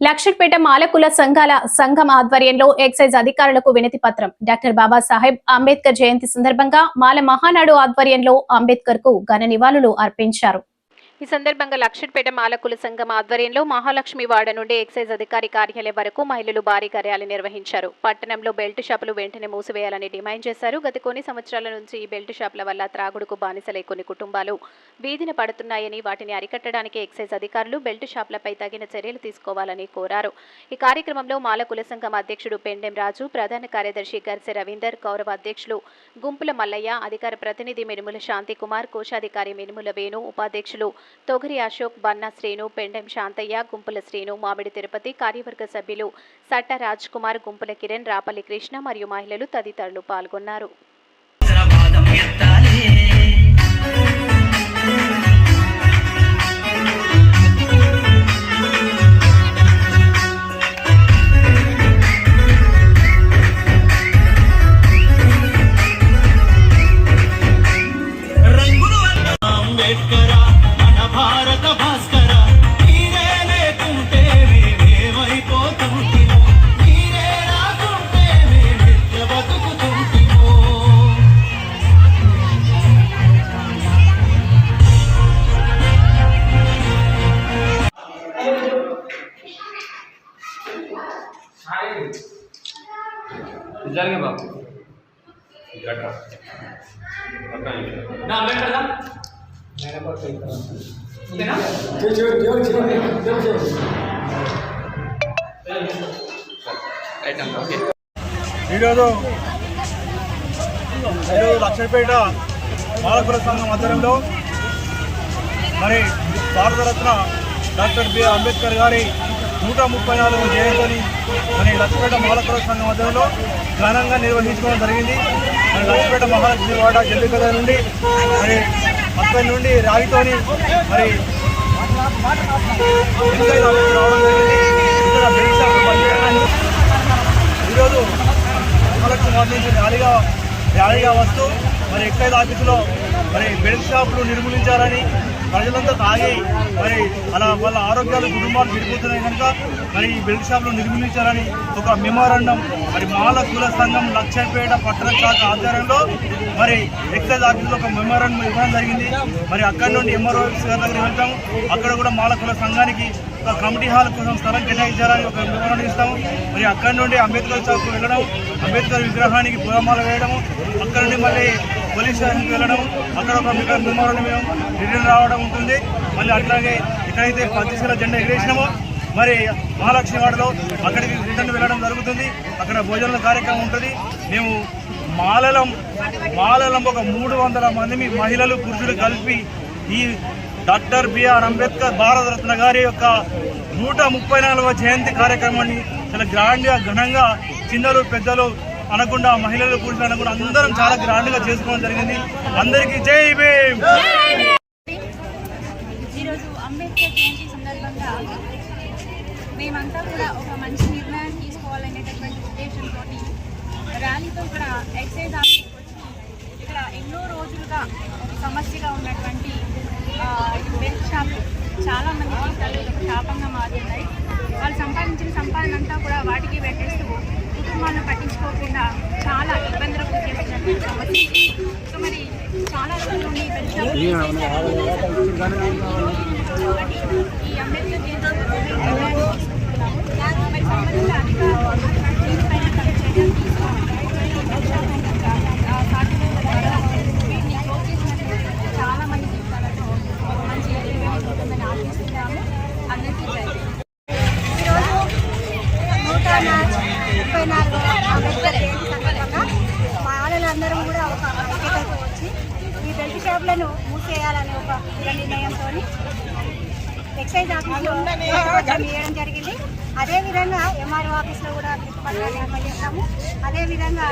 లక్షపేట మాలకుల సంఘాల సంఘం ఆధ్వర్యంలో ఎక్సైజ్ అధికారులకు వినతి పత్రం. డాక్టర్ బాబాసాహెబ్ అంబేద్కర్ జయంతి సందర్భంగా మాల మహానాడు ఆధ్వర్యంలో అంబేద్కర్కు ఘన నివాళులు అర్పించారు. ఈ సందర్భంగా లక్షట్పేట మాలకుల సంఘం ఆధ్వర్యంలో మహాలక్ష్మి వాడ నుండి ఎక్సైజ్ అధికారి కార్యాలయం వరకు మహిళలు భారీ కార్యాలయం నిర్వహించారు. పట్టణంలో బెల్ట్ షాపులు వెంటనే మూసివేయాలని డిమాండ్ చేశారు. గత కొన్ని సంవత్సరాల నుంచి ఈ బెల్ట్ షాపుల వల్ల త్రాగుడుకు బానిసలై కొన్ని కుటుంబాలు వీధిన పడుతున్నాయని వాటిని అరికట్టడానికి ఎక్సైజ్ అధికారులు బెల్ట్ షాపులపై తగిన చర్యలు తీసుకోవాలని కోరారు. ఈ కార్యక్రమంలో మాలకుల సంఘం అధ్యక్షుడు పెండెం రాజు ప్రధాన కార్యదర్శి గర్సె రవీందర్ గౌరవ అధ్యక్షులు గుంపుల మల్లయ్య అధికార ప్రతినిధి మినుముల శాంతి కుమార్ కోశాధికారి మినుముల వేణు ఉపాధ్యక్షులు తొగరి అశోక్ బన్నా శ్రీను పెండెం శాంతయ్య గుంపుల శ్రీను మామిడి తిరుపతి కార్యవర్గ సభ్యులు సట్ట రాజ్ కుమార్ గుంపుల కిరణ్ రాపల్లి కృష్ణ మరియు మహిళలు తదితరులు పాల్గొన్నారు. వాదం జరిగే బాబు ఈరోజు ఈరోజు లక్ష్మీపేట బాలకుల సంఘం ఆధ్వర్యంలో మరి భారతరత్న డాక్టర్ బిఆర్ అంబేద్కర్ గారి నూట ముప్పై నాలుగు జయంతిని మరి లక్ష్మీపేట మహాలక్ష్మ సంఘం ఆధ్వర్యంలో ఘనంగా నిర్వహించుకోవడం జరిగింది. మన లక్ష్మీపేట మహాలక్ష్మి వాడ జల్లికథ నుండి మరి అక్కడి నుండి రాగితోని మరి రావడం జరిగింది. ఇక్కడ బెల్ట్ షాపులు బంద్ ఈరోజు మహాలక్ష్మి వార్డు నుంచి ర్యాలీగా ర్యాలీగా వస్తూ మరి ఎక్సైజ్ ఆఫీసులో మరి బెల్ట్ షాపులు నిర్మూలించాలని ప్రజలంతా తాగి మరి అలా వాళ్ళ ఆరోగ్యాలు కుటుంబాలు విడిపోతున్నాయి కనుక మరి ఈ బెల్ట్ షాప్లు నిర్మించాలని ఒక మెమోరాండం మరి మాల కుల సంఘం లక్ష్యపేట పట్టణ శాఖ ఆధ్వర్యంలో మరి ఎక్సైజ్ ఆఫీస్లో ఒక మెమోరాండం ఇవ్వడం జరిగింది. మరి అక్కడ నుండి ఎంఆర్ఓ గారి దగ్గర వెళ్తాం అక్కడ కూడా మాల కుల సంఘానికి ఒక కమిటీ హాల్ కోసం స్థలం కేటాయించాలని ఒక వివరణ ఇస్తాము. మరి అక్కడ నుండి అంబేద్కర్ చౌక్ వెళ్ళడం అంబేద్కర్ విగ్రహానికి పూలమాల వేయడం అక్కడ నుండి మళ్ళీ పోలీస్ స్టేషన్కి వెళ్ళడం అక్కడ ఒక మిగతా మెమోరాండం మేము రిటర్న్ రావడం ఉంటుంది. మళ్ళీ అట్లాగే ఎక్కడైతే పచ్చిశీల జెండా ఎగిరేసినామో. మరి మహాలక్ష్మి వాడలో అక్కడికి రిటర్న్ వెళ్ళడం జరుగుతుంది. అక్కడ భోజనాల కార్యక్రమం ఉంటుంది. మేము మాలలం మాలలం ఒక మూడు వందల మంది మహిళలు పురుషులు కలిపి ఈ డాక్టర్ బిఆర్ అంబేద్కర్ భారతరత్న గారి యొక్క నూట ముప్పై నాలుగవ జయంతి కార్యక్రమాన్ని చాలా గ్రాండ్గా ఘనంగా చిన్నలు పెద్దలు అనకుండా మహిళలు పురుషులు అనకుండా అందరం చాలా గ్రాండ్గా చేసుకోవడం జరిగింది. అందరికీ జై భీమ్! ఈరోజు అంబేద్కర్ జయంతి సందర్భంగా మేమంతా కూడా ఒక మంచి నిర్ణయం తీసుకోవాలనేటటువంటి ఉద్దేశంతో ర్యాలీతో ఇక్కడ ఎక్సైజ్ ఆఫీస్కి వచ్చి ఇక్కడ ఎన్నో రోజులుగా ఒక సమస్యగా ఉన్నటువంటి బెల్ట్ షాప్ చాలా మంది ఒక శాపంగా మారుతున్నాయి వాళ్ళు సంపాదించిన సంపాదన అంతా కూడా వాటికి పెట్టేస్తూ కుటుంబాలను పట్టించుకోకుండా చాలా ఇబ్బందులకు గురి సమస్య. సో మరి చాలా రోజుల నుండి ఈ అంబేద్కర్ జయంతి అంబేద్కర్ జయంతి సందర్భంగా మా ఆడలందరం కూడా ఒక ఐక్యతకు వచ్చి ఈ బెల్ట్ షాపులను మూసేయాలనే ఒక నిర్ణయంతో ఎక్సైజ్ ఆఫీస్లో వేయడం జరిగింది. అదేవిధంగా ఎంఆర్ఓ ఆఫీస్లో కూడా పత్రాన్ని అందజేస్తాము అదేవిధంగా